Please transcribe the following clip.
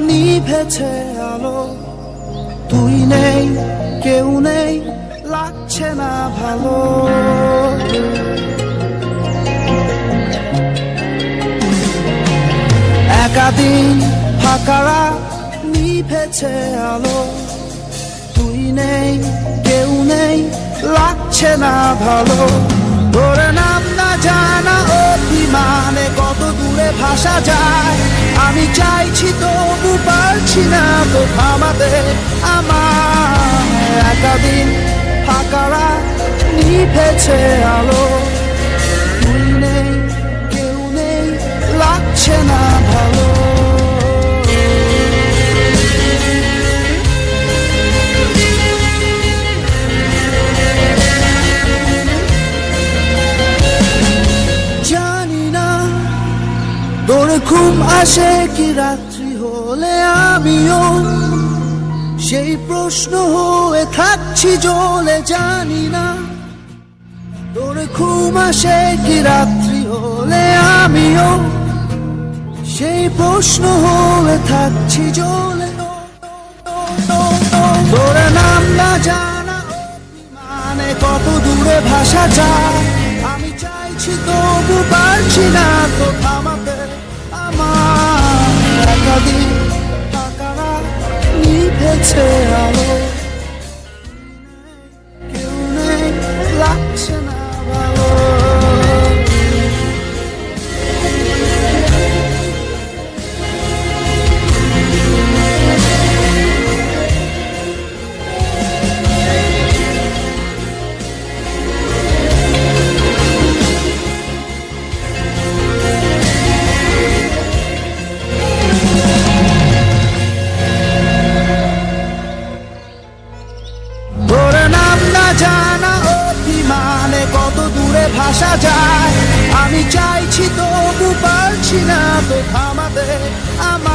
নিভেছে আলো। তুই নেই, কেউ নেই, লাগছে না ভালো। একাদিন ফাঁকারা নিভেছে আলো। তুই নেই, কেউ নেই, লাগছে না ভালো। ধরে না ভাসা যায়। আমি চাইছি তবু পারছি না তো থামাতে আমার একাদিন ফাঁকারা নিভেছে আলো। তোর ঘুম আসে কি রাত্রি হলে আমিও? সেই প্রশ্ন হয়ে থাকছি জ্বলে জানি না। তোর ঘুম আসে কি রাত্রি হলে আমিও? সেই প্রশ্ন হয়ে থাকছি জলে। তোর নাম না জানা মানে কত দূরে ভাষা যায়। সুরে ভাসা যায়। আমি চাইছি তবু পারছি না তো থামাতে। আমি